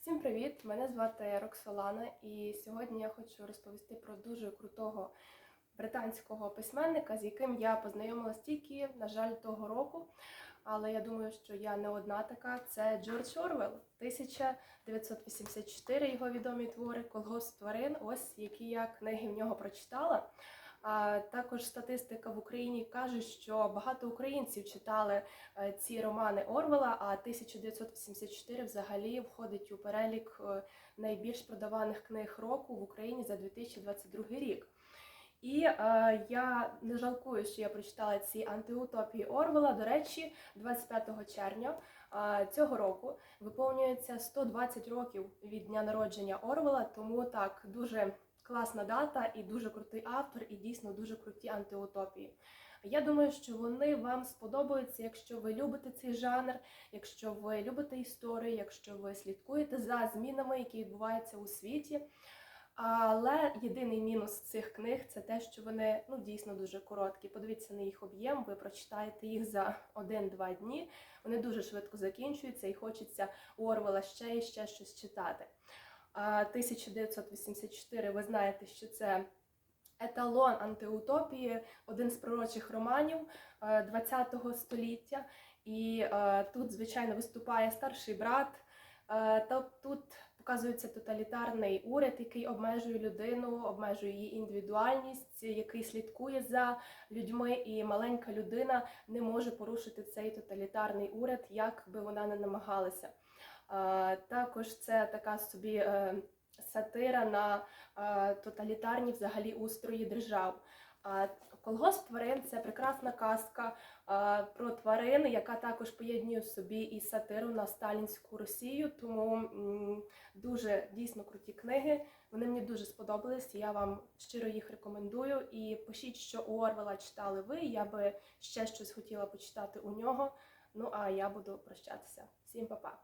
Всім привіт! Мене звати Роксолана, і сьогодні я хочу розповісти про дуже крутого британського письменника, з яким я познайомилась тільки, на жаль, того року. Але я думаю, що я не одна така. Це Джордж Орвел, 1984, його відомі твори, колгосп тварин. Ось які я книги в нього прочитала. Також статистика в Україні каже, що багато українців читали е, ці романи Орвела, а 1984 взагалі входить у перелік е, найбільш продаваних книг року в Україні за 2022 рік. І е, я не жалкую, що я прочитала ці антиутопії Орвела. До речі, 25 червня е, цього року виповнюється 120 років від дня народження Орвела, тому так дуже класна дата і дуже крутий автор, і дійсно дуже круті антиутопії. Я думаю, що вони вам сподобаються, якщо ви любите цей жанр, якщо ви любите історію, якщо ви слідкуєте за змінами, які відбуваються у світі. Але єдиний мінус цих книг це те, що вони ну дійсно дуже короткі. Подивіться на їх об'єм, ви прочитаєте їх за один-два дні. Вони дуже швидко закінчуються і хочеться у Орвела ще і ще щось читати. А 1984, ви знаєте, що це еталон антиутопії, один з пророчих романів ХХ століття. І е, тут, звичайно, виступає старший брат. Е, тут показується тоталітарний уряд, який обмежує людину, обмежує її індивідуальність, який слідкує за людьми, і маленька людина не може порушити цей тоталітарний уряд, як би вона не намагалася. Е, Також це така собі е, сатира на е, тоталітарні взагалі устрої держав. Колгосп тварин це прекрасна казка про тварин, яка також поєднує собі і сатиру на сталінську Росію. Тому дуже дійсно круті книги. Вони мені дуже сподобались. Я вам щиро їх рекомендую. І пишіть, що у Орвела читали ви. Я би ще щось хотіла почитати у нього. Ну а я буду прощатися. Всім па-па!